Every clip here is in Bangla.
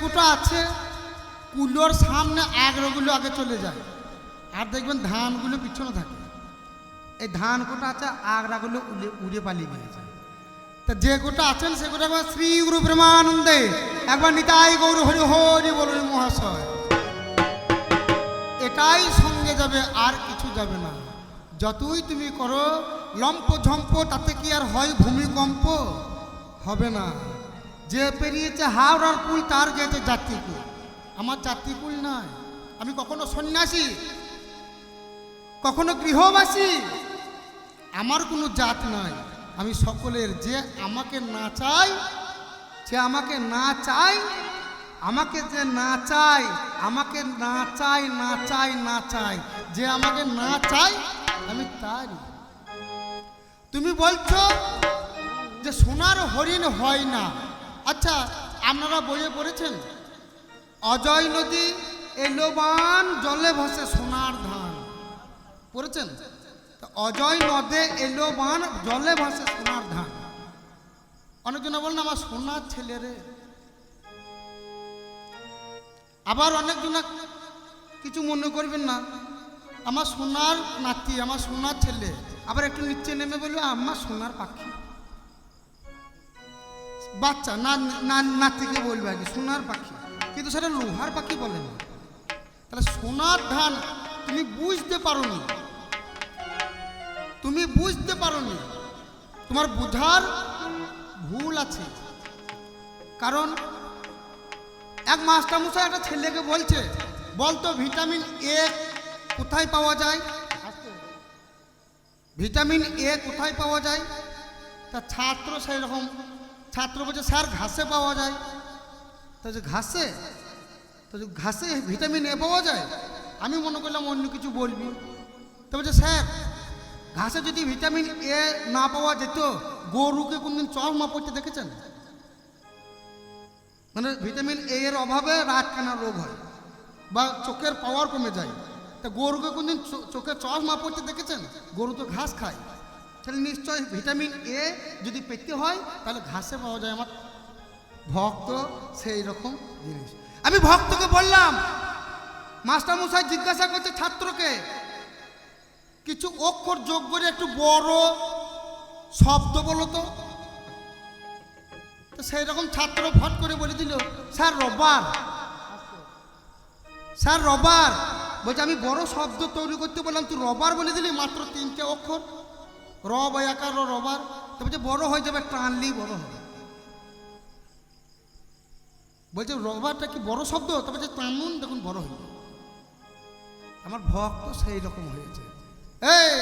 কুটো আছে? কুলোর সামনে আগরগুলো আগে চলে যায়। আর দেখবেন ধানগুলো পিছনে থাকে। এই ধান কোটা আছে? আগ্রাগুলো উড়ে উড়ে পালিয়ে গিয়েছে তা যে গোটা আছেন সে গোটা একবার শ্রী গুরু প্রেমানন্দে একবার নিতাই গৌর হরি হরি বলুন মহাশয়। এটাই সঙ্গে যাবে, আর কিছু যাবে না। যতই তুমি করো লম্প ঝম্প তাতে কি আর হয় ভূমিকম্প? হবে না। যে পেরিয়েছে হাওড়ার পুল তার গেছে যাত্রীকুল। আমার যাত্রীকুল নয় আমি কখনো সন্ন্যাসী, কখনো গৃহবাসী। আমার কোনো জাত নাই। আমি সকলের যে আমাকে না চাই যে আমাকে না চাই আমাকে যে না চাই আমাকে না চাই না চাই না চাই যে আমাকে না চাই আমি তারই তুমি বলছো যে সোনার হরিণ হয় না। আচ্ছা আপনারা বইয়ে পড়েছেন? অজয় নদী এলোবান জলে ভাসে সোনার ধান। পড়েছেন? অজয় নদে এলো বান, জলে ভাসে সোনার ধান। অনেকজনে বলেন, আমার সোনার ছেলে রে। আবার অনেকজন কিছু মনে করবেন না। আমার সোনার নাতি, আমার সোনার ছেলে। আবার একটু নিচে নেমে বলবে, আমার সোনার পাখি। বাচ্চা, না, না- নাতিকে বলবে আর কি, সোনার পাখি। কিন্তু সেটা লোহার পাখি বলে না। তাহলে সোনার ধান তুমি বুঝতে পারোনি। তুমি বুঝতে পারোনি। তোমার বুঝার ভুল আছে। কারণ এক মাস্টারমশাই একটা ছেলেকে বলছে, বলতো ভিটামিন এ কোথায় পাওয়া যায়? ভিটামিন এ কোথায় পাওয়া যায়? তা ছাত্র সেই রকম ছাত্র বলছে, স্যার, ঘাসে পাওয়া যায়। তো যে ঘাসে? তো যে ঘাসে ভিটামিন এ পাওয়া যায়? আমি মনে করলাম অন্য কিছু বলবি। তো বলছে, স্যার, ঘাসে যদি ভিটামিন এ না পাওয়া যেত, গরুকে কোনদিন চশমা পড়তে দেখেছেন? মানে ভিটামিন এ এর অভাবে রাত রাতকানা রোগ হয় বা চোখের পাওয়ার কমে যায়। তা গরুকে কোনদিন চোখে চশমা পড়তে দেখেছেন? গরু তো ঘাস খায়। তাহলে নিশ্চয় ভিটামিন এ যদি পেতে হয়, তাহলে ঘাসে পাওয়া যায় আমার। ভক্ত সেই রকম জিনিস। আমি ভক্তকে বললাম, মাস্টারমশাই জিজ্ঞাসা করছে ছাত্রকে, কিছু অক্ষর যোগ করে একটু বড় শব্দ বলো তো সেই রকম ছাত্র ফট করে বলে দিল, স্যার, রবার। Sir, rubber. বলছে, আমি বড় শব্দ তৈরি করতে বললাম, তুই রবার বলে দিলি মাত্র তিনটে অক্ষর। র বয়াকার র রবার তো বলছে বড় হয়ে যাবে টানলেই বড় হবে। বলছে, রবারটা কি বড় শব্দ? তবে যে টানুন দেখুন, বড় হয়ে। আমার ভক্ত সেই রকম হয়েছে এই,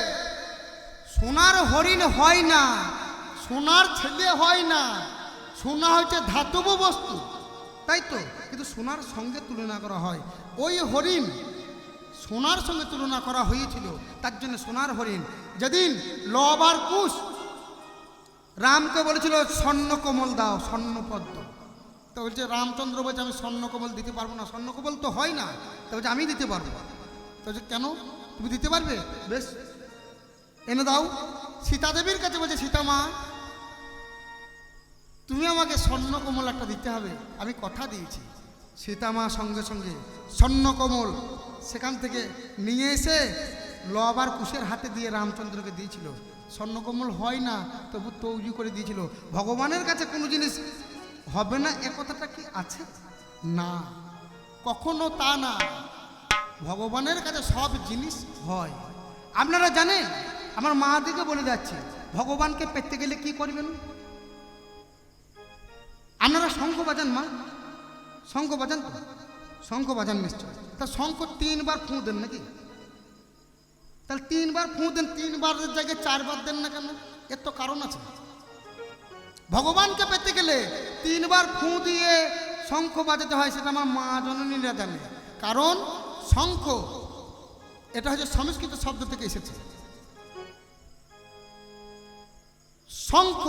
সোনার হরিণ হয় না, সোনার ছেলে হয় না, সোনা হচ্ছে ধাতব বস্তু। তাই তো, কিন্তু সোনার সঙ্গে তুলনা করা হয়। ওই হরিণ সোনার সঙ্গে তুলনা করা হয়েছিল, তার জন্য সোনার হরিণ। যেদিন লব আর কুশ রামকে বলেছিল, স্বর্ণ কোমল দাও, স্বর্ণ পদ্ম। তো বলছে, রামচন্দ্র বলছে, আমি স্বর্ণ কোমল দিতে পারব না, স্বর্ণ কোমল তো হয় না। তো বলছে, আমি দিতে পারব তো বলছে, কেন? তুমি দিতে পারবে? বেশ, এনে দাও। সীতা দেবীর কাছে বলছে, সীতা মা, তুমি আমাকে স্বর্ণ কমল একটা দিতে হবে, আমি কথা দিয়েছি। সীতা মা সঙ্গে সঙ্গে, স্বর্ণ কমল সেখান থেকে নিয়ে এসে লবার কুশের হাতে দিয়ে রামচন্দ্রকে দিয়েছিল। স্বর্ণকমল হয় না, তবু তৈরি করে দিয়েছিল। ভগবানের কাছে কোনো জিনিস হবে না, এ কথাটা কি আছে? না, কখনো তা না। ভগবানের কাছে সব জিনিস হয়। আপনারা জানেন, আমার মা দিকে বলে যাচ্ছে, ভগবানকে পেতে গেলে কি করবেন? আপনারা শঙ্খ বাজান মা শঙ্খ বাজান শঙ্খ বাজান নিশ্চয়। তা শঙ্খ তিনবার ফুঁ দেন নাকি? তাহলে তিনবার ফুঁ দেন তিনবারের জায়গায় চারবার দেন না কেন? এর তো কারণ আছে। ভগবানকে পেতে গেলে তিনবার ফুঁ দিয়ে শঙ্খ বাজাতে হয়, সেটা আমার মা জননীরা জানে। কারণ শঙ্খ, এটা হচ্ছে সংস্কৃত শব্দ থেকে এসেছে। শঙ্খ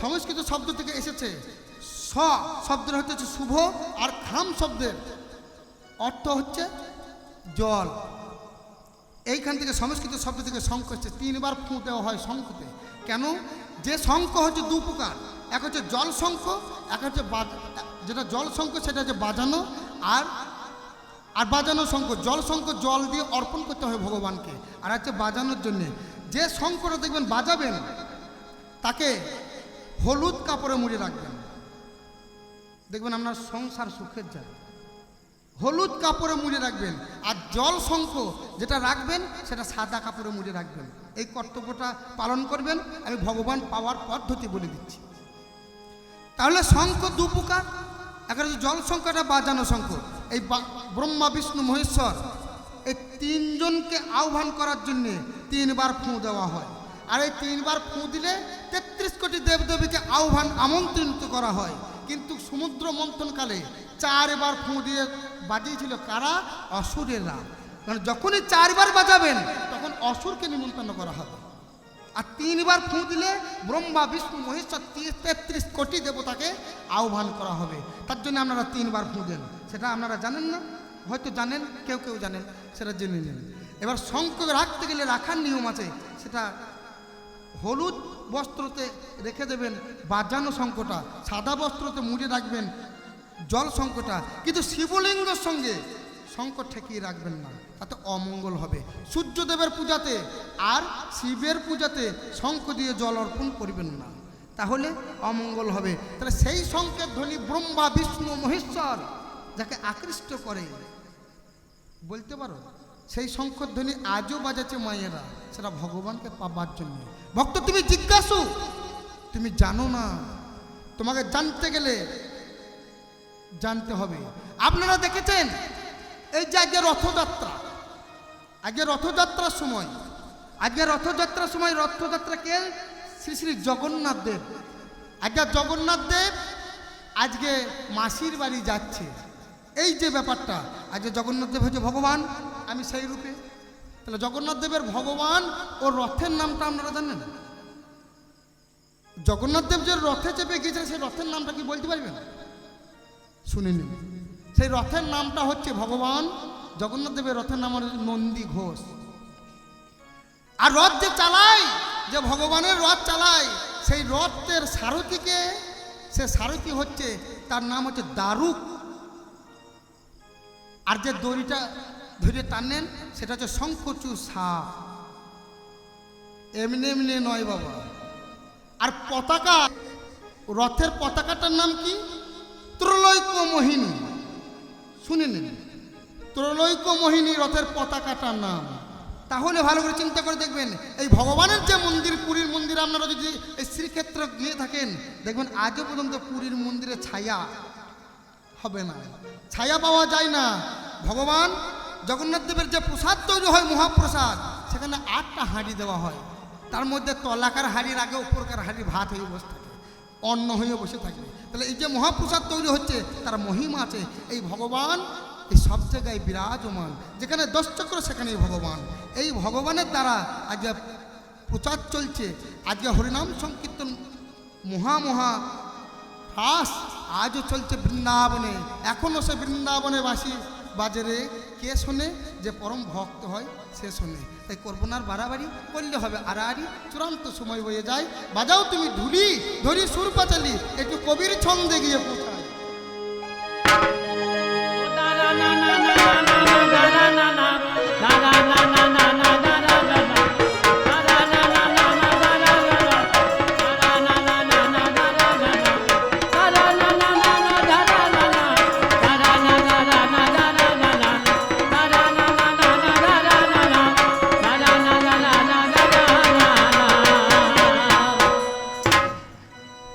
সংস্কৃত শব্দ থেকে এসেছে। স শব্দের হচ্ছে শুভ, আর খাম শব্দের অর্থ হচ্ছে জল। এইখান থেকে সংস্কৃত শব্দ থেকে শঙ্খ হচ্ছে তিনবার ফুঁ দেওয়া হয় শঙ্খতে। কেন? যে শঙ্খ হচ্ছে দু প্রকার। এক হচ্ছে জল শঙ্খ, এক হচ্ছে যেটা জল শঙ্খ, সেটা হচ্ছে বাজানো আর আর বাজানো শঙ্খ। জল শঙ্খ জল দিয়ে অর্পণ করতে হয় ভগবানকে। আর হচ্ছে বাজানোর জন্যে। যে শঙ্করটা দেখবেন বাজাবেন, তাকে হলুদ কাপড়ে মুড়ে রাখবেন। দেখবেন আপনার সংসার সুখের যায়। হলুদ কাপড়ে মুড়ে রাখবেন আর জল শঙ্খ যেটা রাখবেন, সেটা সাদা কাপড়ে মুড়ে রাখবেন। এই কর্তব্যটা পালন করবেন। আমি ভগবান পাওয়ার পদ্ধতি বলে দিচ্ছি। তাহলে শঙ্খ দু প্রকার। একটা জল শঙ্খটা বাজানো শঙ্খ। এই ব্রহ্মা, বিষ্ণু, মহেশ্বর, এই তিনজনকে আহ্বান করার জন্যে তিনবার ফুঁ দেওয়া হয়। আর এই তিনবার ফুঁ দিলে তেত্রিশ কোটি দেবদেবীকে আহ্বান আমন্ত্রিত করা হয়। কিন্তু সমুদ্র মন্থনকালে চারবার ফুঁ দিয়ে বাজিয়েছিল কারা? অসুরেরা মানে যখনই চারবার বাজাবেন, তখন অসুরকে নিমন্ত্রণ করা হবে। আর তিনবার ফুঁ দিলে ব্রহ্মা, বিষ্ণু, মহেশ্বর তেত্রিশ কোটি দেবতাকে আহ্বান করা হবে। তার জন্য আপনারা তিনবার ফুঁ দেন। সেটা আপনারা জানেন না? হয়তো জানেন, কেউ কেউ জানেন, সেটা জেনে নিন। এবার শঙ্খ রাখতে গেলে রাখার নিয়ম আছে। সেটা হলুদ বস্ত্রতে রেখে দেবেন, বাজানো শঙ্খটা। সাদা বস্ত্রতে মুড়ে রাখবেন জল শঙ্খটা কিন্তু শিবলিঙ্গের সঙ্গে শঙ্খ ঠেকিয়ে রাখবেন না, তাতে অমঙ্গল হবে। সূর্যদেবের পূজাতে আর শিবের পূজাতে শঙ্খ দিয়ে জল অর্পণ করবেন না, তাহলে অমঙ্গল হবে। তাহলে সেই শঙ্খের ধ্বনি ব্রহ্মা, বিষ্ণু, মহেশ্বর যাকে আকৃষ্ট করে, বলতে পারো? সেই শঙ্করধ্বনি আজও বাজাচ্ছে মায়েরা, সেটা ভগবানকে পাবার জন্য। ভক্ত, তুমি জিজ্ঞাসু, তুমি জানো না। তোমাকে জানতে গেলে জানতে হবে। আপনারা দেখেছেন? এই যে আজকে রথযাত্রা, আগে রথযাত্রার সময় আজকে রথযাত্রার সময় রথযাত্রা কে? শ্রী শ্রী জগন্নাথ দেব। আজকে জগন্নাথ দেব, আজকে মাসির বাড়ি যাচ্ছে। এই যে ব্যাপারটা আজকে জগন্নাথ দেব হচ্ছে ভগবান, আমি সেই রূপে। তাহলে জগন্নাথ দেবের ভগবান ও রথের নামটা আপনারা জানেন? জগন্নাথ দেব যে রথে চেপে গিয়েছিলেন, সেই রথের নামটা কি বলতে পারবেন? শুনে নিন। সেই রথের নামটা হচ্ছে ভগবান জগন্নাথ দেবের রথের নাম নন্দী ঘোষ। আর রথ যে চালায়, যে ভগবানের রথ চালায়, সেই রথের সারথীকে, সে সারথী হচ্ছে, তার নাম হচ্ছে দারুক আর যে দড়িটা ধরে টানেন, সেটা হচ্ছে শঙ্কচু সাপ এমনি এমনি নয় বাবা। আর পতাকা, রথের পতাকাটার নাম কি? ত্রৈলোক্য মোহিনী। শুনে নিন। মোহিনী রথের পতাকাটার নাম। তাহলে ভালো করে চিন্তা করে দেখবেন, এই ভগবানের যে মন্দির, পুরীর মন্দির, আপনারা যদি এই শ্রীক্ষেত্র গিয়ে থাকেন, দেখবেন আজও পর্যন্ত পুরীর মন্দিরে ছায়া হবে না। ছায়া পাওয়া যায় না। ভগবান জগন্নাথ দেবের যে প্রসাদ তৈরি হয় মহাপ্রসাদ, সেখানে আটটা হাঁড়ি দেওয়া হয়। তার মধ্যে তলাকার হাঁড়ির আগে উপরকার হাঁড়ি ভাত হয়ে বসে থাকে। অন্ন হয়ে বসে থাকবে। তাহলে এই যে মহাপ্রসাদ তৈরি হচ্ছে, তার মহিমা আছে, এই ভগবান এই সব জায়গায় বিরাজমান। যেখানে দশ চক্র, সেখানেই ভগবান। এই ভগবানের দ্বারা আজকে প্রচার চলছে আজকে হরিনাম সংকীর্তন মহা মহা ফাঁস আজও চলছে বৃন্দাবনে। এখনও সে বৃন্দাবনে বাসি। বাজারে কে শোনে যে পরম ভক্ত হয়, সে শোনে। তাই করব না বাড়াবাড়ি করলে হবে আড়াআড়ি, চূড়ান্ত সময় হয়ে যায়। বাজাও তুমি ঢুলি ধরি সুর পাচালি একটু কবির ছন্দে গিয়ে পৌঁছায়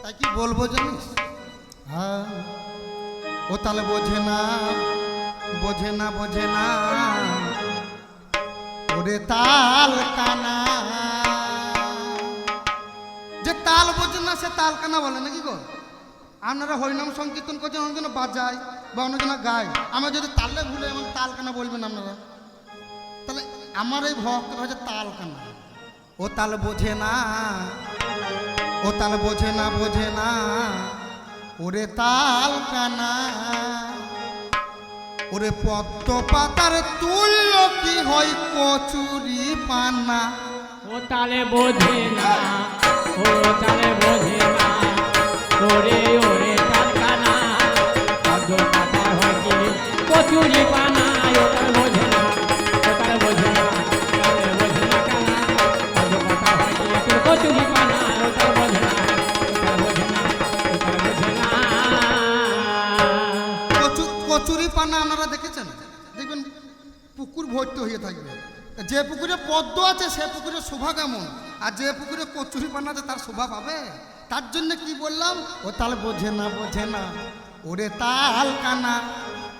তাই কি বলব জানিস? হ্যাঁ ও তাহলে বোঝে না বোঝে না বোঝে না। ওরে তাল কানা। যে তাল বোঝে না, সে তাল কানা বলে নাকি গো? আপনারা হরিনাম সংকীর্তন করছেন অনেকজন বাজায় বা অনেকজন গায়। আমার যদি তালে ভুলে আমার তাল কানা বলবেন আপনারা, তাহলে আমার এই ভক্তটা হচ্ছে তাল কানা। ও তাল বোঝে না ও তাল বোঝে না বোঝে না। ওরে তাল কানা। ওরে পদ্ম পাতার তুল্য কি হয় কচুরি পানা। ও তালে বোঝে না, ও তালে বোঝে না। ওরে ওরে তাল কানা। পদ্ম পাতার হয় কি? কচুরি পানা। ভর্তি হয়ে থাকবে। যে পুকুরে পদ্ম আছে, সে পুকুরে শোভা কেমন? আর যে পুকুরে কচুরি পানা আছে, তার শোভা পাবে? তার জন্য কি বললাম? ও তাল বোঝে না বোঝে না। ওরে তাল কানা,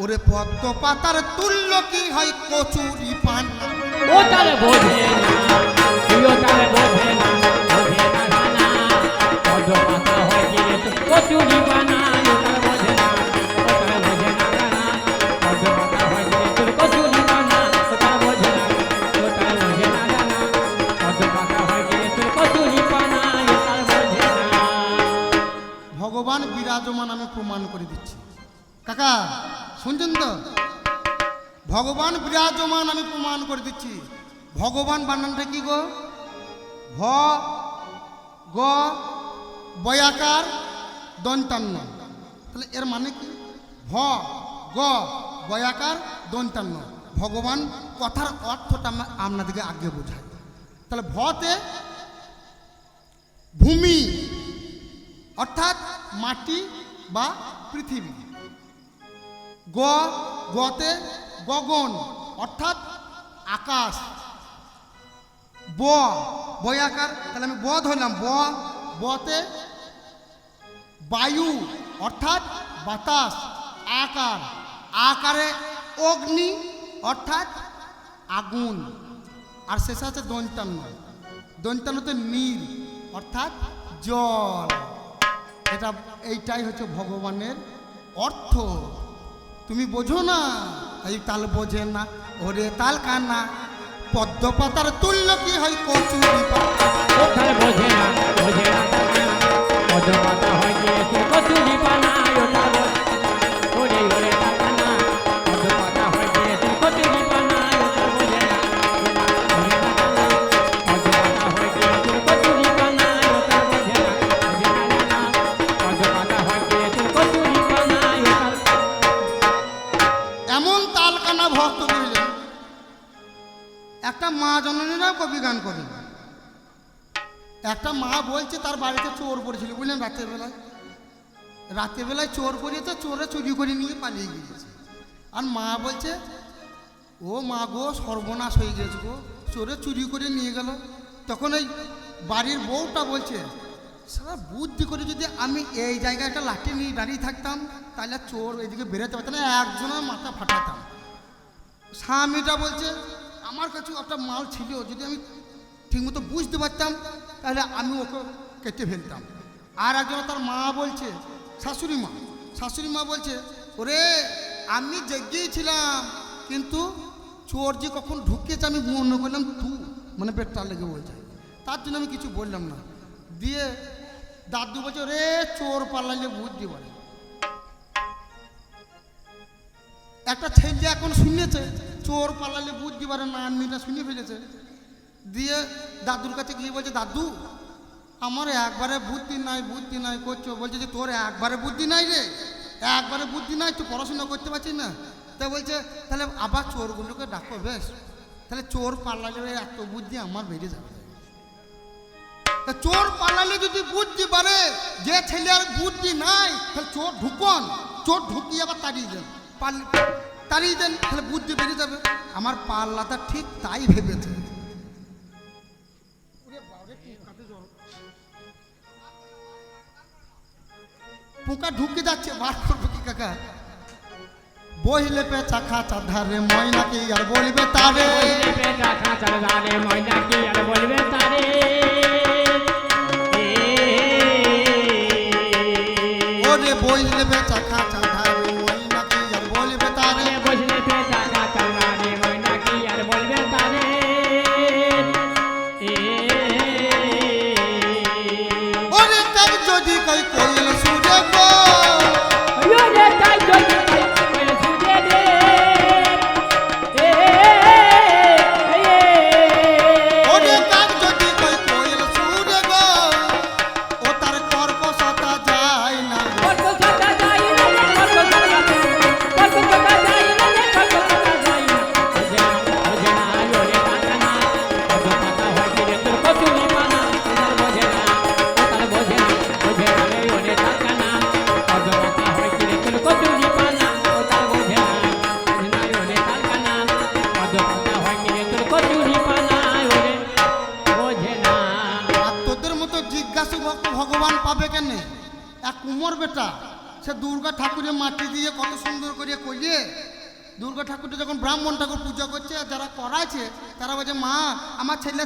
ওরে পদ্ম পাতার তুল্য কি হয় কচুরি পানা? কচুরি বিরাজমান আমি প্রমাণ করে দিচ্ছি। কাকা, শুনছেন তো? ভগবান বিরাজমান আমি প্রমাণ করে দিচ্ছি। ভগবান বানানটা কি গো? ভ, গ, বয়াকার, দন্তান্ন। তাহলে এর মানে কি? ভ, গ, বয়াকার, দন্তান্ন। ভগবান কথার অর্থটা আপনাদেরকে আগে বোঝাই তাহলে ভতে ভূমি অর্থাৎ মাটি বা পৃথিবী। গ, গতে গগন, অর্থাৎ আকাশ। ব বয়াকার তাহলে আমি ব ধরলাম। ব, বতে বায়ু, অর্থাৎ বাতাস, আকার। আকারে অগ্নি, অর্থাৎ আগুন। আর শেষে আছে দন্তান্ন। দন্তান্নতে নীল অর্থাৎ জল। এটা, এইটাই হচ্ছে ভগবানের অর্থ। তুমি বোঝো না, এই তাল বোঝে না, ওরে তাল কান্না পদ্ম পাতার তুল্য কি হয় কচুরি পাতা? বোঝে না বোঝে না। পদ্ম পাতা তাল ভক্ত বুঝলেন একটা মা জননীরাও কবি গান করেন একটা মা বলছে, তার বাড়িতে চোর পড়েছিল। বুঝলেন রাতের বেলায় রাতের বেলায় চোর পড়িয়েছে চোরে চুরি করে নিয়ে পালিয়ে গিয়েছে। আর মা বলছে, ও মা গো, সর্বনাশ হয়ে গেছে গো। চোরে চুরি করে নিয়ে গেল। তখন ওই বাড়ির বউটা বলছে, সারা বুদ্ধি করে যদি আমি এই জায়গায় একটা লাঠি নিয়ে দাঁড়িয়ে থাকতাম, তাহলে চোর এইদিকে বেরোতে পারতাম একজনের মাথা ফাটাতাম। স্বামীটা বলছে, আমার কাছে একটা মাল ছিল, যদি আমি ঠিকমতো বুঝতে পারতাম, তাহলে আমি ওকে কেটে ফেলতাম। আর একজন তার মা বলছে, শাশুড়ি মা শাশুড়ি মা বলছে, ওরে, আমি জেগিয়েছিলাম কিন্তু চোর যে কখন ঢুকিয়েছে আমি মনে করলাম তু মানে পেটটা লেগে বলছে। তার জন্য আমি কিছু বললাম না। দিয়ে দাদু বলছে রে চোর পাল্লা পালাইলে বুদ্ধি বলে। একটা ছেলে এখন শুনেছে, চোর পালালে বুদ্ধি পারে না আন্নিটা শুনে ফেলেছে। দিয়ে দাদুর কাছে গিয়ে বলছে, দাদু, আমার একবারে বুদ্ধি নাই বুদ্ধি নাই করছ। বলছে যে, তোর একবারে বুদ্ধি নাই রে, একবারে বুদ্ধি নাই, তুই পড়াশোনা করতে পারছিস না। তা বলছে, তাহলে আবার চোরগুলোকে ডাকো বেশ, তাহলে চোর পালালে এত বুদ্ধি আমার বেড়ে যাবে। তা চোর পালালে যদি বুদ্ধি বাড়ে, যে ছেলে আর বুদ্ধি নাই, তাহলে চোর ঢুকন, চোর ঢুকিয়ে আবার তাড়িয়ে দেন। পাল তাড়িয়ে দেন তাহলে বুদ্ধি বেড়ে যাবে। আমার পাল্লাটা ঠিক তাই ভেবেছে। পোকা ঢুকে যাচ্ছে বার করব কি কাকা? বহিলে পে চাখা চাধারে ময়নাকে আর বলবে তারে? বেটা খাঁচার ধারে ময়না কি আর বলবে তারে? ওরে বহিলে পে চাখা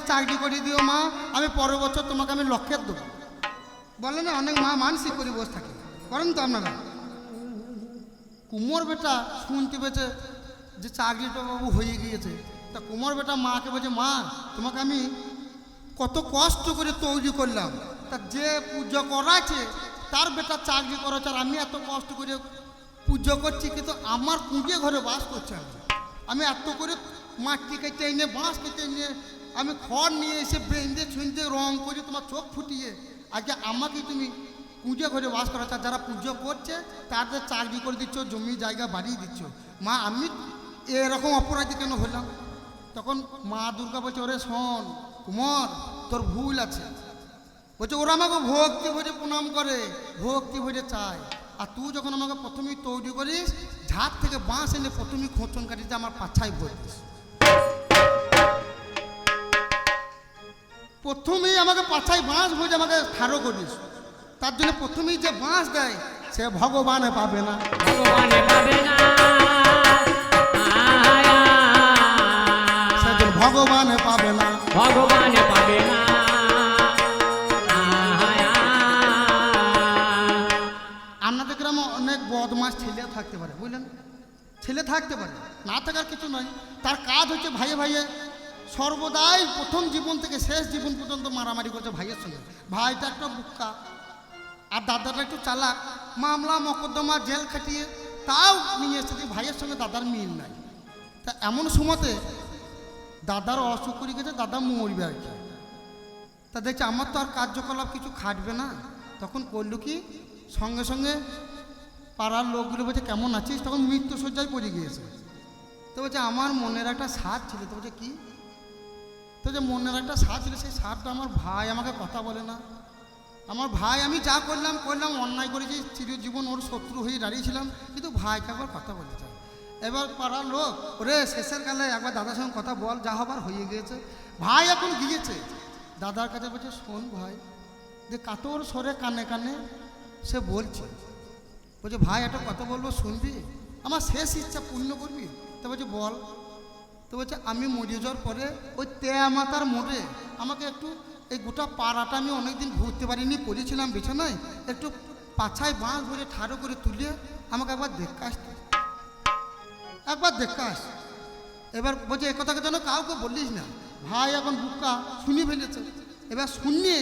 চাকরি করে দিও মা, আমি পরের বছর তোমাকে আমি লক্ষ্যের দেবো। বলে না, অনেক মা মানসিক করে বসে থাকে। করেন তো আপনারা। কুমোর বেটা শুনতে পেয়েছে যে চাকরিটা বাবু হয়ে গিয়েছে। তা কুমোর বেটা মাকে বলছে, মা, তোমাকে আমি কত কষ্ট করে তৈরি করলাম। তা যে পুজো করাছে তার বেটা চাকরি করাচ্ছে আর আমি এত কষ্ট করে পুজো করছি, কিন্তু আমার কুঁড়িয়ে ঘরে বাস করছে আমি আমি এত করে মাটি কেটে এনে বাঁশ কেটে এনে আমি খড় নিয়ে এসে বেঁধে ছুঁতে রং করে তোমার চোখ ফুটিয়ে আজকে আমাকে তুমি পুজো ঘরে বাস করাচ্ছ যারা পুজো করছে, তাদের চাকরি করে দিচ্ছ, জমি জায়গা বাড়িয়ে দিচ্ছ। মা, আমি এরকম অপরাধী কেন হলাম? তখন মা দুর্গা বলছে, ওরে শোন কুমার, তোর ভুল আছে। বলছে, ওরা আমাকে ভক্তি ভরে প্রণাম করে, ভক্তি ভরে চায়। আর তুই যখন আমাকে প্রথমেই তৈরি করিস ঝাড় থেকে বাঁশ এনে প্রথমেই খোঁচন কাটিতে আমার পাছায় ভরিস প্রথমেই আমাকে পাছায় বাঁশ ভরে আমাকে ঠাড়ো করিস তার জন্য প্রথমেই যে বাঁশ দেয় সে ভগবানে পাবে না। ভগবানে পাবে না। সেদিন ভগবানে পাবে না। ভগবানে পাবে না। আপনাদের গ্রামে অনেক বদমাস ছেলে থাকতে পারে বুঝলেন? ছেলে থাকতে পারে না থাকার কিছু নয় তার কাজ হচ্ছে ভাইয়ে ভাইয়ে সর্বদাই প্রথম জীবন থেকে শেষ জীবন পর্যন্ত মারামারি করছে ভাইয়ের সঙ্গে। ভাইটা একটা বুক্কা আর দাদাটা একটু চালাক। মামলা, মকদ্দমা, জেল খাটিয়ে তাও নিয়ে এসেছে ভাইয়ের সঙ্গে দাদার মিল নাই। তা এমন সময়তে দাদার অসুখ করে গেছে, দাদা মরবে আর কি। তা দেখছি আমার তো আর কার্যকলাপ কিছু খাটবে না। তখন করল কি, সঙ্গে সঙ্গে পাড়ার লোকগুলো বলছে, কেমন আছিস? তখন মৃত্যু পড়ে গিয়েছে। তো বলছে, আমার মনের একটা সার ছিল। তো বলছে, কি? তো যে মনের একটা সার ছিল সেই সারটা আমার ভাই আমাকে কথা বলে না। আমার ভাই, আমি যা করলাম করলাম, অন্যায় করেছি, চিরজীবন ওর শত্রু হয়ে দাঁড়িয়েছিলাম কিন্তু ভাইকে একবার কথা বলতে চাই। এবার পাড়ার লোক, ওরে শেষের কালে একবার দাদার সঙ্গে কথা বল, যা হবার হয়ে গিয়েছে। ভাই এখন গিয়েছে। দাদার কাছে বলছে, শোন ভাই, যে কাতর সরে কানে কানে সে বলছে। বলছে, ভাই, একটা কথা বলব, শুনবি? আমার শেষ ইচ্ছা পূর্ণ করবি? তা বলছে, বল। তো বলছে, আমি মরে যাওয়ার পরে ওই তেয়া মাতার মোড়ে আমাকে একটু এই গোটা পাড়াটা আমি অনেকদিন ঘুরতে পারিনি, পড়েছিলাম বিছানায়। একটু পাছায় বাঁশ ধরে ঠাড়ো করে তুলে আমাকে একবার দেখে আসতে একবার দেখে আস। এবার বলছে, এ কথাকে যেন কাউকে বললিস না। ভাই এখন বুকা, শুনি ফেলেছে। এবার শুনিয়ে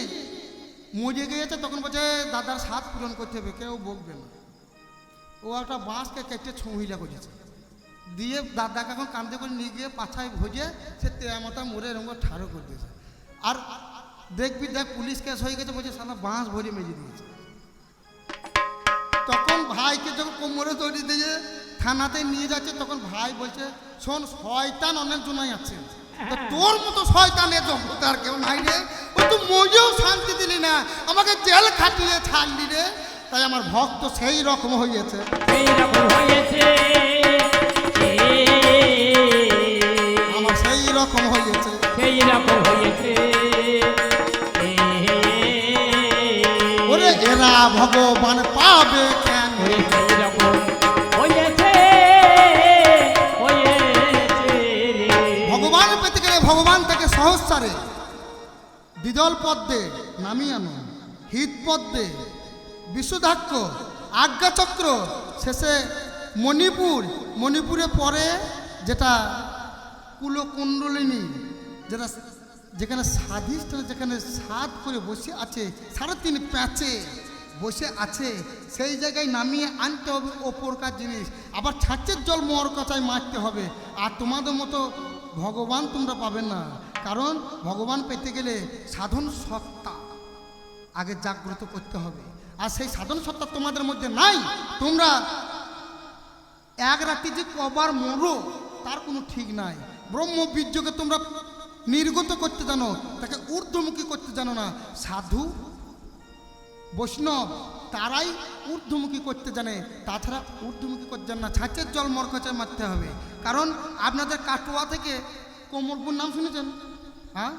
মরে গিয়েছে, তখন বলছে দাদার স্বাদ পূরণ করতে হবে, কেউ বকবে না। ও একটা বাঁশকে কেটে ছুঁহিলা করেছে। দিয়ে দাদাকে এখন কান্দে করে নিয়ে গিয়ে পাছায় ভোজে সে তেয়ামতা মরে এরকম ঠাড়ো করে দিয়েছে। আর দেখবি দেখ পুলিশ কেস হয়ে গেছে বলছে সালা বাঁশ ভরে মেজে দিয়েছে। তখন ভাইকে যখন কোমরে তৈরি দিয়ে থানাতে নিয়ে যাচ্ছে তখন ভাই বলছে শোন শয়তান অনেক জনাই আছে। তোর মতো শয়তানের আর কেউ নাই রে। ও তো মজেও শান্তি দিলি না। আমাকে জেল খাটিয়ে ছাড়লি রে। তাই আমার ভক্ত সেই রকম হয়েছে। এইরকম হয়েছে। হয়েছে সেই রকম হয়েছে ওরে এরা ভগবান পাবে কেন? সেই রকম হয়েছে হয়েছে ভগবান পেতে গেলে ভগবান থেকে সহস্রারে। দ্বিদল পদ্মে নামিয়ে আনো হৃদ পদ্মে বিশুধাক্ষ আজ্ঞাচক্র শেষে মণিপুর। মণিপুরে পরে যেটা কুলকুণ্ডলিনী যেটা যেখানে স্বাধিষ্ঠানে যেখানে সাত করে বসে আছে সাড়ে তিন প্যাঁচে বসে আছে, সেই জায়গায় নামিয়ে আনতে হবে ওপরকার জিনিস। আবার ছাঁচের জল মর কাচায় মারতে হবে। আর তোমাদের মতো ভগবান তোমরা পাবে না। কারণ ভগবান পেতে গেলে সাধন সত্তা আগে জাগ্রত করতে হবে। আর সেই সাধন সত্তা তোমাদের মধ্যে নাই। তোমরা এক রাত্রি যে কবার মরো, তার কোনো ঠিক নাই। ব্রহ্ম বীর্যকে তোমরা নির্গত করতে জানো, তাকে ঊর্ধ্বমুখী করতে জানো না। সাধু, বৈষ্ণব, তারাই ঊর্ধ্বমুখী করতে জানে। তাছাড়া ঊর্ধ্বমুখী করতে জানে না। ছাঁচের জল মরকচায় মারতে হবে। কারণ আপনাদের কাটোয়া থেকে কোমরপুর নাম শুনেছেন? হ্যাঁ?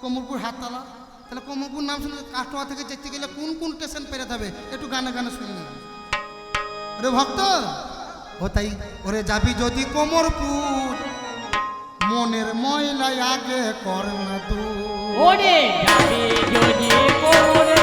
কোমরপুর হাততলা। তাহলে কমরপুর নাম শুনে কাটোয়া থেকে যেতে গেলে কোন কোন স্টেশন পেরোতে হবে? একটু গানে গানে শুনে নিন ওরে ভক্ত, ও তাই, ওরে যাবি যদি কোমরপুর মনের ময়লা আগে কর দূর ওরে যাবে যদি কোমরে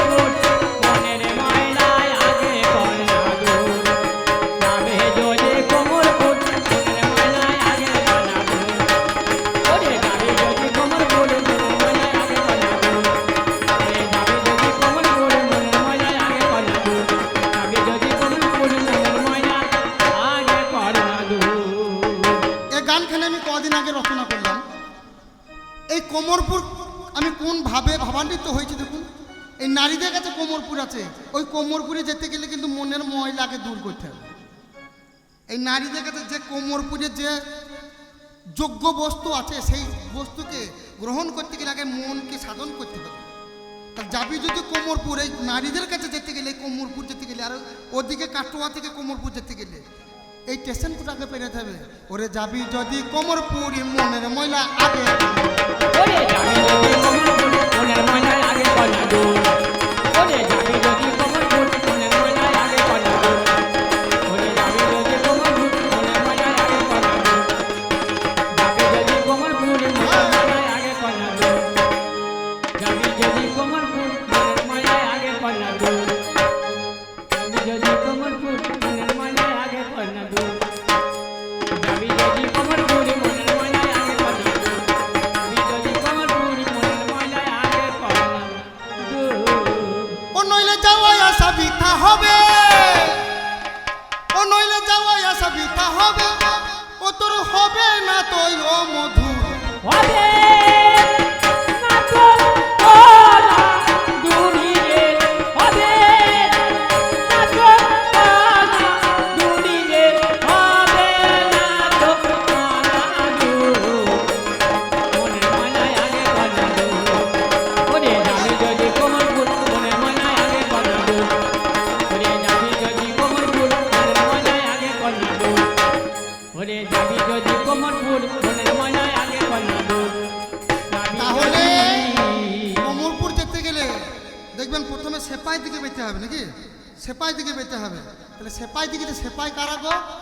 কোমরপুর আছে। ওই কোমরপুরে যেতে গেলে কিন্তু মনের ময়লাকে দূর করতে হবে। এই নারীদের কাছে যে কোমরপুরে যে যোগ্য বস্তু আছে, সেই বস্তুকে গ্রহণ করতে গেলে আগে মনকে সাধন করতে হবে। তা যাবি যদি কোমরপুর, এই নারীদের কাছে যেতে গেলে কোমরপুর যেতে গেলে, আর ওদিকে কাটোয়া থেকে কোমরপুর যেতে গেলে, এই স্টেশনটা আগে পেরোতে হবে। ওরে যাবি যদি কোমরপুর মনের ময়লা আগে। মনের ময়লায় আগে কন্যা দূর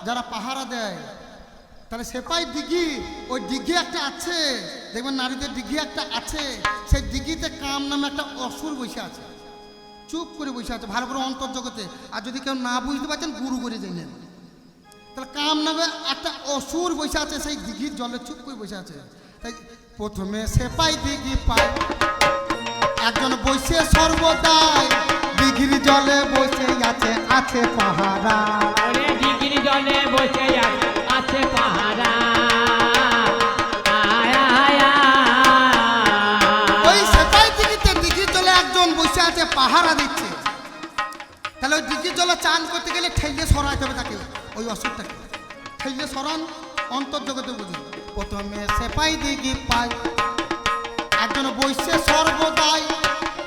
যারা পাহারা দেয়, তাহলে সেপাই দিঘি, ওই দিঘি একটা আছে, দেখবেন নারীদের দিঘি একটা আছে, সেই দিঘিতে কাম নামে একটা অসুর বসে আছে। চুপ করে বসে আছে ভালো করে অন্তর্জগতে। আর যদি কেউ না বুঝতে পারছেন, গুরু করে জেনেন তাহলে কাম নামে একটা অসুর বসে আছে, সেই দিঘির জলে চুপ করে বসে আছে। তাই প্রথমে সেপাই দিঘি পায়। একজন বসে সর্বদাই। দিঘির জলে বসে আছে আছে পাহারা। ওরে দিঘির জলে বসে আছে আছে পাহারা। ওই। সেপাই দিঘিতে দিঘির জলে একজন বসে আছে পাহারা দিচ্ছে। তাহলে ওই দিঘির জলে চান করতে গেলে ঠেলে সরাইতে হবে তাকে ওই অসুরটাকে। ঠেলে সরান অন্তর্জগতে বুঝুন। প্রথমে সেপাই দিঘি পায় একজন বসে সর্বদাই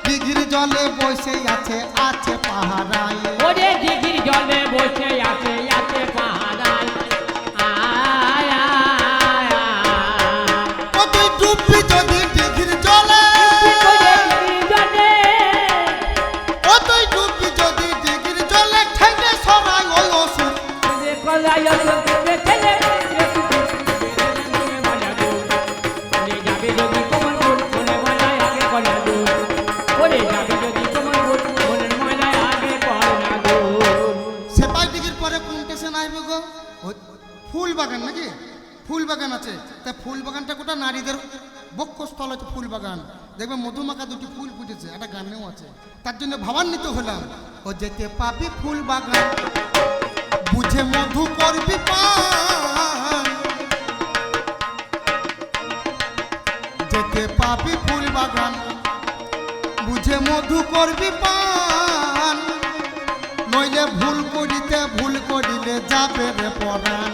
দিঘির জলে বসে আছে আছে পাহারায়। ওরে দিঘির জলে বসে আছে আছে পাহারা আয়, আয়, আয়। ও তুই যদি দিঘির জলে যদি দিঘির ওই অসুর। বাগান দেখবে মধুমাখা দুটি ফুল ফুটেছে, একটা গানেও আছে। তার জন্য ভাবান্বিত হলাম, ও যেতে পাবি ফুল বাগান, বুঝে মধু করবি যেতে পাবি ফুল বাগান, বুঝে মধু করবি পান। নইলে ভুল করিতে ভুল করিলে যাবে পরাণ।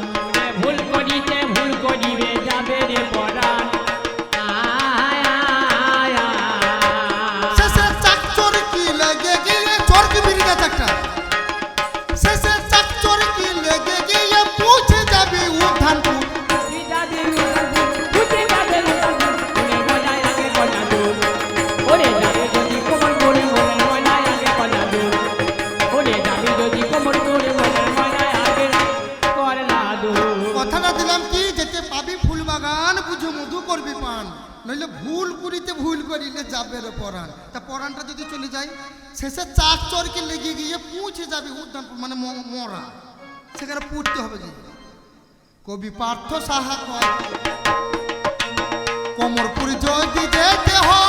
শেষে চার চরকে লেগে গিয়ে পৌঁছে যাবে উদ্যান মানে মরা সেখানে পুড়তে হবে গিয়ে কবি পার্থ সাহা কয় কোমরপুর যদি যেতে হয়